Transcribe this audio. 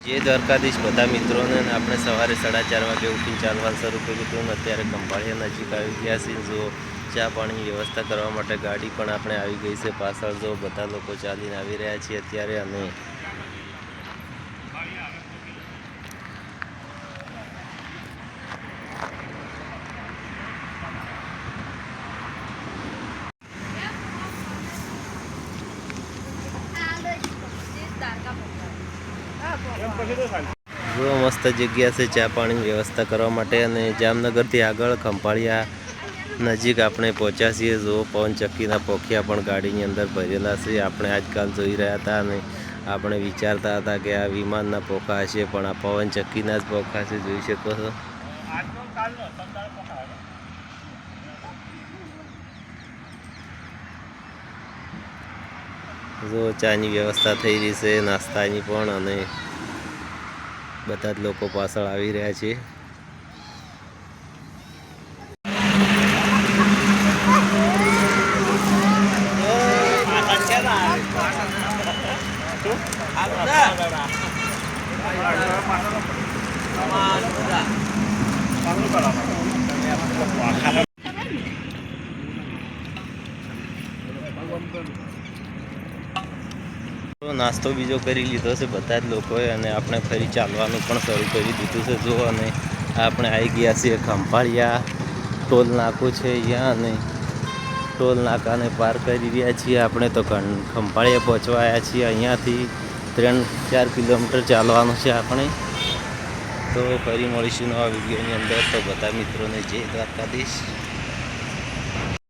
જે દ્વારકાધીશ બધા મિત્રોને આપણે સવારે સાડા ચાર વાગે ઉઠીને ચાલવા શરૂ કર્યું હતું અત્યારે ખંભાળિયા નજીક આવી ગયા છીએ જો ચા પાણીની વ્યવસ્થા કરવા માટે ગાડી પણ આપણે આવી ગઈ છે. પાછળ જો બધા લોકો ચાલીને આવી રહ્યા છીએ અત્યારે અને જો મસ્ત જગ્યા છે ચા પાણીની વ્યવસ્થા કરવા માટે અને જામનગરથી આગળ ખંભાળિયા નજીક આપણે પહોંચ્યા છીએ. જો પવનચક્કીના પોખિયા પણ ગાડીની અંદર ભરેલા છે. આપણે આજકાલ જોઈ રહ્યા હતા અને આપણે વિચારતા હતા કે આ વિમાનના પોખા હશે, પણ આ પવનચક્કીના જ પોખા છે. જોઈ શકો છો. જો ચાની વ્યવસ્થા થઈ રહી છે, નાસ્તાની પણ અને બધા જ લોકો પાછળ આવી રહ્યા છે. તો નાસ્તો બીજો કરી લીધો છે બધા જ લોકોએ અને આપણે ફરી ચાલવાનું પણ શરૂ કરી દીધું છે. જો અને આપણે આવી ગયા છીએ ખંભાળિયા. ટોલ નાકો છે અહીંયા અને ટોલ નાકાને પાર કરી રહ્યા છીએ આપણે તો ખંભાળિયા પહોંચવા આવ્યા છીએ અહીંયાથી. ત્રણ ચાર કિલોમીટર ચાલવાનું છે આપણે. તો ફરી મળીશું નવા વિડીયોની અંદર. તો બધા મિત્રોને જય દ્વારકાધીશ.